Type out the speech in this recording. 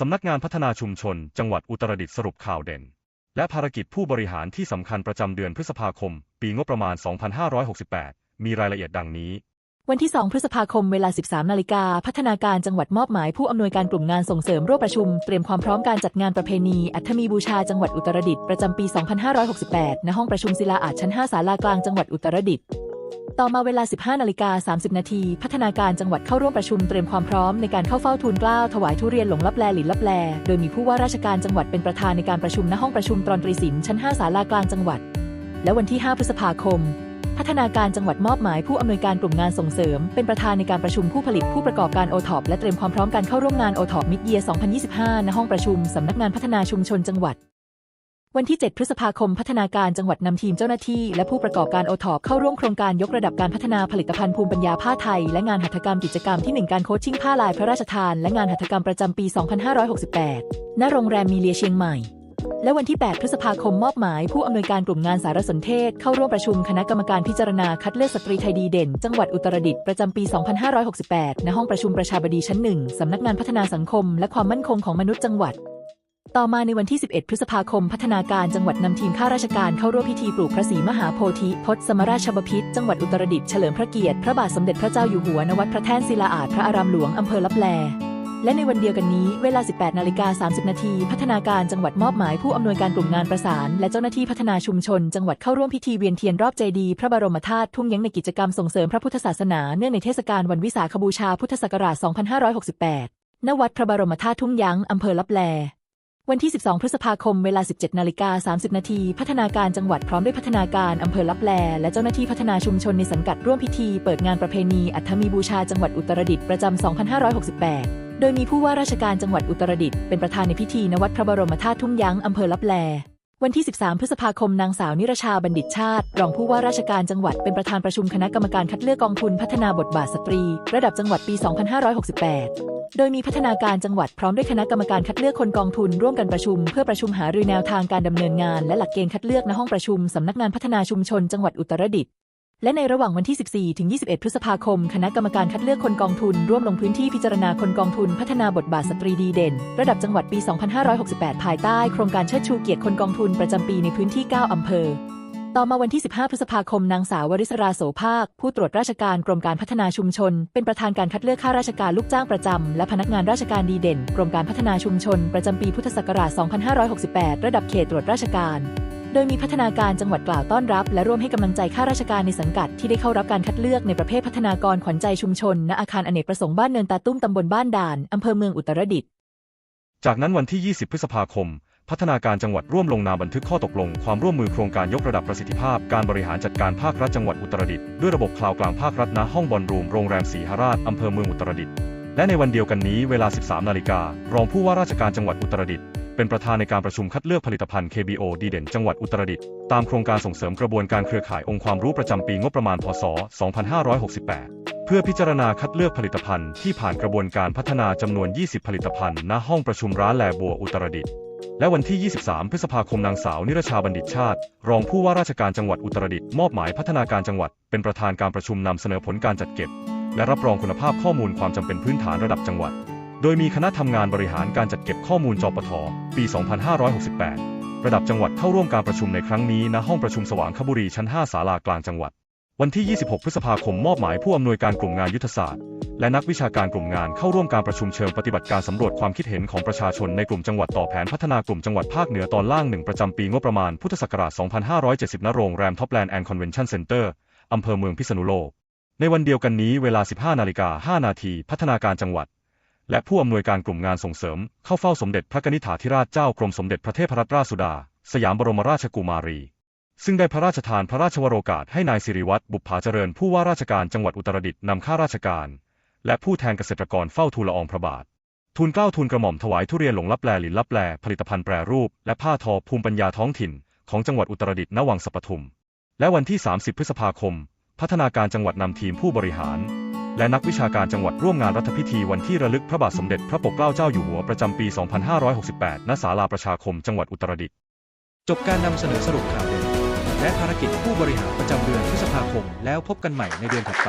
สำนักงานพัฒนาชุมชน จังหวัดอุตรดิตถ์สรุปข่าวเด่น และภารกิจผู้บริหารที่สำคัญประจำเดือนพฤษภาคม ปีงบประมาณ 2568 มีรายละเอียดดังนี้ วันที่ 2 พฤษภาคมเวลา 13 นาฬิกา พัฒนาการจังหวัดมอบหมายผู้อำนวยการกลุ่มงานส่งเสริมร่วมประชุม เตรียมความพร้อมการจัดงานประเพณี อัฐมีบูชาจังหวัดอุตรดิตถ์ประจำปี 2568 ณ ห้องประชุมศิลาอาจชั้น 5 ศาลากลางจังหวัดอุตรดิตถ์ ต่อมาเวลา 15นาฬิกา30 นาที พัฒนาการจังหวัดเข้าร่วมประชุมเตรียมความพร้อมในการเข้าเฝ้าทูลเกล้าถวายทุเรียนหลงลับแลหลินลับแล โดยมีผู้ว่าราชการจังหวัดเป็นประธานในการประชุมณห้องประชุมตรอนตรีศิลป์ชั้น 5 ศาลากลางจังหวัด และวันที่ 5 พฤษภาคม พัฒนาการจังหวัดมอบหมายผู้อำนวยการกลุ่มงานส่งเสริม เป็นประธานในการประชุมผู้ผลิตผู้ประกอบการโอท็อปและเตรียมความพร้อมการเข้าร่วมงานโอท็อปมิดเยีย2025 ณห้องประชุมสำนักงานพัฒนาชุมชนจังหวัด วันที่ 7 พฤษภาคมพัฒนาการจังหวัดนำทีมเจ้าหน้าที่ และผู้ประกอบการโอท็อปเข้าร่วมโครงการยกระดับการพัฒนาผลิตภัณฑ์ภูมิปัญญาผ้าไทย และงานหัตถกรรมกิจกรรมที่ 1 การโคชชิ่งผ้าลายพระราชทาน และงานหัตถกรรมประจำปี 2568 ณ โรงแรมมีเลียเชียงใหม่ และวันที่ 8 พฤษภาคมมอบหมายผู้อำนวยการกลุ่มงานสารสนเทศ เข้าร่วมประชุมคณะกรรมการพิจารณาคัดเลือกสตรีไทยดีเด่น จังหวัดอุตรดิตถ์ประจำปี 2568 ณ ห้องประชุมประชาบดีชั้น 1สำนักงานพัฒนาสังคม และความมั่นคงของมนุษย์จังหวัด ต่อมาในวันที่ 11 พฤษภาคม พัฒนาการจังหวัดนำทีมข้าราชการเข้าร่วมพิธีปลูกพระศรีมหาโพธิพจน์สมราชบพิตรจังหวัดอุตรดิตถ์เฉลิมพระเกียรติพระบาทสมเด็จพระเจ้าอยู่หัวณวัดพระแท่นศิลาอาจพระอารามหลวงอำเภอลับแลและในวันเดียวกันนี้เวลา 18 นาฬิกา 30 นาที พัฒนาการจังหวัดมอบหมายผู้อำนวยการกลุ่มงานประสาน และเจ้าหน้าที่พัฒนาชุมชน จังหวัดเข้าร่วมพิธีเวียนเทียนรอบเจดีย์พระบรมธาตุทุ่งยังในกิจกรรมส่งเสริมพระพุทธศาสนาเนื่องในเทศกาลวันวิสาขบูชาพุทธศักราช 2568 ณ วัดพระบรมธาตุทุ่งยั้งอำเภอลับแล วันที่ 12 พฤษภาคม เวลา 17 นาฬิกา 30 นาที พัฒนาการจังหวัดพร้อมด้วยพัฒนาการอำเภอลับแล และเจ้าหน้าที่พัฒนาชุมชนในสังกัดร่วมพิธี เปิดงานประเพณีอัฐมีบูชาจังหวัดอุตรดิตถ์ประจำ 2568 โดยมีผู้ว่าราชการจังหวัดอุตรดิตถ์เป็นประธานในพิธีณวัดพระบรมธาตุทุ่งยั้งอำเภอลับแล วันที่ 13 พฤษภาคมนางสาวนิรชาบัณฑิตชาติ รองผู้ว่าราชการจังหวัดเป็นประธานประชุมคณะกรรมการคัดเลือกกองทุนพัฒนาบทบาทสตรี ระดับจังหวัดปี 2568 โดยมีพัฒนาการจังหวัดพร้อมด้วยคณะกรรมการคัดเลือกคนกองทุนร่วมกันประชุม เพื่อประชุมหารือแนวทางการดำเนินงาน และหลักเกณฑ์คัดเลือกณห้องประชุมสำนักงานพัฒนาชุมชนจังหวัดอุตรดิตถ์ และในระหว่างวันที่ 14 ถึง 21 พฤษภาคม คณะกรรมการคัดเลือกคนกองทุน ร่วมลงพื้นที่พิจารณาคนกองทุน พัฒนาบทบาทสตรีดีเด่น ระดับจังหวัดปี 2568 ภายใต้ โครงการเชิดชูเกียรติคนกองทุนประจำปีในพื้นที่ 9 อำเภอ ต่อมาวันที่ 15 พฤษภาคม นางสาววริศราโสภาค ผู้ตรวจราชการกรมการพัฒนาชุมชน เป็นประธานการคัดเลือกข้าราชการลูกจ้างประจำและพนักงานราชการดีเด่น กรมการพัฒนาชุมชน ประจำปีพุทธศักราช 2568 ระดับเขตตรวจราชการ ดยมีพัฒนาการจังหวัดกล่าวต้อนรับ และร่วมให้กำลังใจข้าราชการในสังกัดที่ได้เข้ารับการคัดเลือกในประเภทพัฒนากรขวัญใจชุมชน ณอาคารอเนกประสงค์บ้านเนินตาตุ้มตำบลบ้านด่านอำเภอเมืองอุตรดิตถ์จากนั้นวันที่ 20 พฤษภาคม พัฒนาการจังหวัดร่วมลงนามบันทึกข้อตกลง ความร่วมมือโครงการยกระดับประสิทธิภาพ การบริหารจัดการภาครัฐจังหวัดอุตรดิตถ์ด้วยระบบคลาวกลางภาครัฐณห้องบอลรูมโรงแรมศรีหราชอำเภอเมืองอุตรดิตถ์และในวันเดียวกันนี้เวลา 13 นาฬิการองผู้ว่าราชการจังหวัดอุตรดิตถ์ เป็นประธานในการประชุมคัดเลือกผลิตภัณฑ์ KBO ดีเด่นจังหวัดอุตรดิตถ์ตามโครงการส่งเสริมกระบวนการเครือข่ายองค์ความรู้ประจำปีงบประมาณพศ 2568 เพื่อพิจารณาคัดเลือกผลิตภัณฑ์ที่ผ่านกระบวนการพัฒนาจำนวน 20 ผลิตภัณฑ์ณห้องประชุมร้านแลบัวอุตรดิตถ์และวันที่ 23 พฤษภาคมนางสาวนิรชาบัณฑิตชาติ รองผู้ว่าราชการจังหวัดอุตรดิตถ์มอบหมายพัฒนาการจังหวัด เป็นประธานการประชุมนำเสนอผลการจัดเก็บ และรับรองคุณภาพข้อมูลความจำเป็นพื้นฐานระดับจังหวัด โดยมีคณะทำงานบริหารการจัดเก็บข้อมูลจปท ปี 2568 ระดับจังหวัดเข้าร่วมการประชุมในครั้งนี้ณห้องประชุมสว่างคบุรีชั้น 5 ศาลากลางจังหวัด วันที่ 26 พฤษภาคมมอบหมายผู้อำนวยการกลุ่มงานยุทธศาสตร์ และนักวิชาการกลุ่มงานเข้าร่วมการประชุมเชิงปฏิบัติการสำรวจความคิดเห็นของประชาชนในกลุ่มจังหวัดต่อแผนพัฒนากลุ่มจังหวัดภาคเหนือตอนล่างหนึ่งประจำปีงบประมาณพุทธศักราช 2570 ณ โรงแรมท็อปแลนด์แอนด์คอนเวนชั่นเซ็นเตอร์อำเภอเมืองพิษณุโลกในวันเดียวกันนี้เวลา 15 นาฬิกา 5 นาทีพัฒนาการจังหวัด และผู้อำนวยการกลุ่มงานส่งเสริม เข้าเฝ้าสมเด็จพระนิษฐาธิราชเจ้ากรมสมเด็จพระเทพรัตนราชสุดา สยามบรมราชกุมารี ซึ่งได้พระราชทานพระราชวโรกาสให้นายสิริวัตรบุปผาเจริญผู้ว่าราชการจังหวัดอุตรดิตถ์นำข้าราชการ และผู้แทนเกษตรกรเฝ้าทูลละอองพระบาททูลเกล้าทูลกระหม่อมถวายทุเรียนหลงลับแลหลินลับแลผลิตภัณฑ์แปรรูป และผ้าทอภูมิปัญญาท้องถิ่น ของจังหวัดอุตรดิตถ์ณวังสะปทุม และวันที่ 30 พฤษภาคม พัฒนาการจังหวัดนำทีมผู้บริหาร และนักวิชาการจังหวัดร่วมงานรัฐพิธีวันที่ระลึกพระบาทสมเด็จพระปกเกล้าเจ้าอยู่หัวประจำปี 2568 ณ ศาลาประชาคมจังหวัดอุตรดิตถ์จบการนำเสนอสรุปข่าวเด่นและภารกิจผู้บริหารประจำเดือนพฤษภาคม แล้วพบกันใหม่ในเดือนถัดไป